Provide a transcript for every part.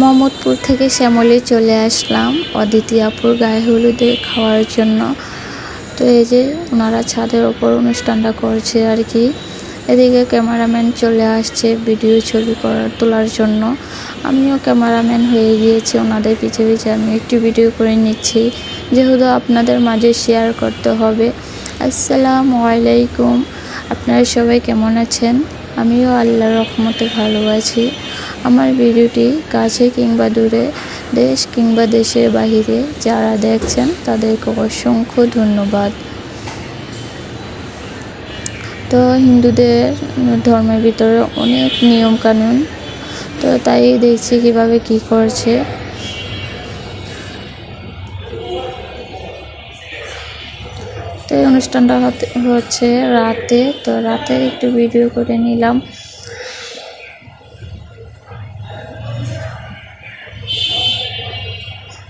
মোহাম্মদপুর থেকে শ্যামলি চলে আসলাম অদিতি আপুর গায়ে হলুদে খাওয়ার জন্য। তো এই যে ওনারা ছাদের ওপর অনুষ্ঠানটা করছে আর কি। এদিকে ক্যামেরাম্যান চলে আসছে ভিডিও ছবি করার তোলার জন্য। আমিও ক্যামেরাম্যান হয়ে গিয়েছি, ওনাদের পিছে পিছে আমি একটু ভিডিও করে নিচ্ছি। যেহেতু আপনাদের মাঝে শেয়ার করতে হবে। আসসালামু আলাইকুম। আপনারা সবাই কেমন আছেন? আমিও আল্লাহর রহমতে ভালো আছি। আমার ভিডিওটি কাছে কিংবা দূরে দেশ কিংবা দেশের বাহিরে যারা দেখছেন, তাদেরকে অসংখ্য ধন্যবাদ। তো হিন্দুদের ধর্মের ভিতরে অনেক নিয়ম কানুন তো তাই দেখছি কীভাবে কি করছে। তো এই অনুষ্ঠানটা হচ্ছে রাতে, তো রাতে একটু ভিডিও করে নিলাম।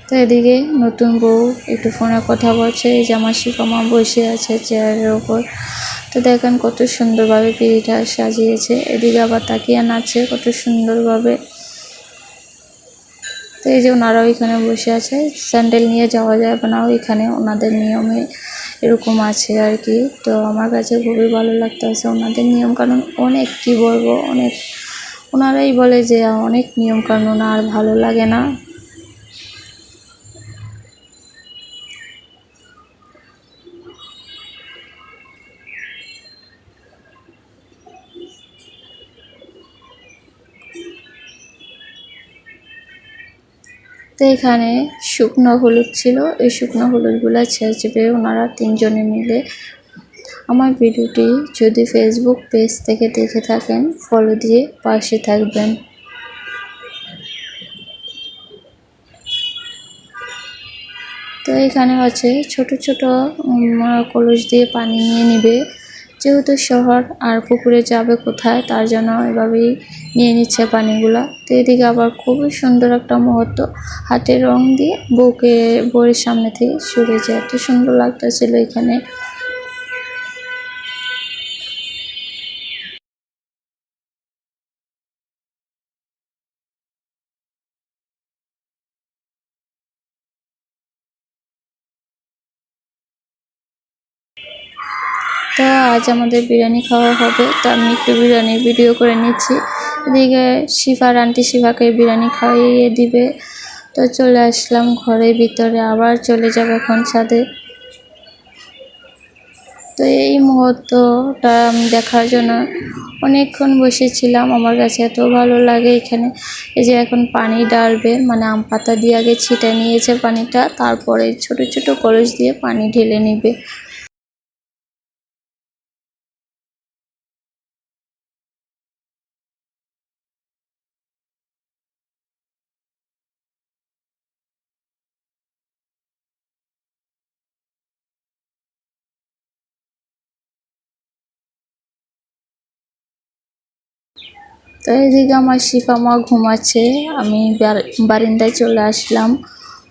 তো এদিকে নতুন বউ একটু ফোনে কথা বলছে, এই আমার শিকামা বসে আছে চেয়ারের ওপর তো দেখেন কত সুন্দরভাবে পিড়িটা সাজিয়েছে। এদিকে আবার তাকিয়ে নাচে কত সুন্দরভাবে। তো এই যে ওনারা ওইখানে বসে আছে স্যান্ডেল নিয়ে যাওয়া যাবে না ওইখানে ওনাদের নিয়মে এরকম আছে আর কি। তো আমার কাছে খুবই ভালো লাগতেছে ওনাদের নিয়ম কানুন অনেক, কি বলব, অনেক। ওনারাই বলে যে অনেক নিয়ম কানুন আর ভালো লাগে না। তো এখানে শুকনো হলুদ ছিল। এই শুকনো হলুদগুলো ছেঁচবে ওনারা তিনজনে মিলে আমার ভিডিওটি যদি ফেসবুক পেজ থেকে দেখে থাকেন ফলো দিয়ে পাশে থাকবেন। তো এখানে আছে ছোট ছোট কলস দিয়ে পানি নিয়ে নিবে। যেহেতু শহর আর পুকুরে যাবে কোথায়, তার জন্য এভাবেই নিয়ে নিচ্ছে পানিগুলো। তো এদিকে আবার খুবই সুন্দর একটা মুহূর্ত। হাতের রং দিয়ে বউকে বউয়ের সামনে থেকে সরে যায়। এত সুন্দর লাগতেছিল এখানে। তো আজ আমাদের বিরিয়ানি খাওয়া হবে। তো আমি একটু বিরিয়ানির ভিডিও করে নিচ্ছি। এদিকে শিফার আন্টি শিফাকে বিরিয়ানি খাইয়ে দিবে। তো চলে আসলাম ঘরের ভিতরে, আবার চলে যাব এখন ছাদে। তো এই মুহূর্তটা আমি দেখার জন্য অনেকক্ষণ বসেছিলাম। আমার কাছে এত ভালো লাগে এখানে। এই যে এখন পানি ডালবে মানে আম পাতা দিয়ে আগে ছিটা নিয়েছে পানিটা, তারপরে ছোট ছোট কলস দিয়ে পানি ঢেলে নিবে। তো এদিকে আমার শিফা মা ঘুমাচ্ছে। আমি বার- বারিন্দায় চলে আসলাম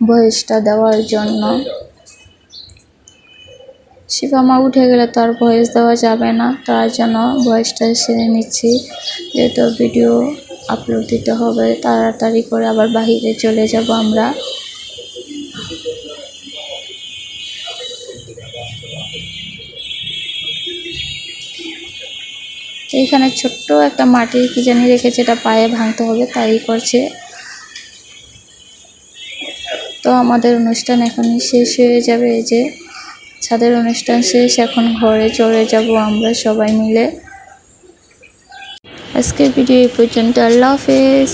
ভয়েসটা দেওয়ার জন্য। শিফা মা উঠে গেলে তো আর ভয়েস দেওয়া যাবে না, তার জন্য ভয়েসটা সেরে নিচ্ছি। যেহেতু ভিডিও আপলোড দিতে হবে, তাড়াতাড়ি করে আবার বাহিরে চলে যাব আমরা। তো এখানে ছোট্ট একটা মাটির কি জানি রেখেছে এটা পায়ে ভাঙতে হবে, তাই করছে। তো আমাদের অনুষ্ঠান এখনই শেষ হয়ে যাবে এই যে। ছাদের অনুষ্ঠান শেষ, এখন ঘরে চলে যাব আমরা সবাই মিলে। আজকের ভিডিও এই পর্যন্ত, আল্লাহ হাফেজ।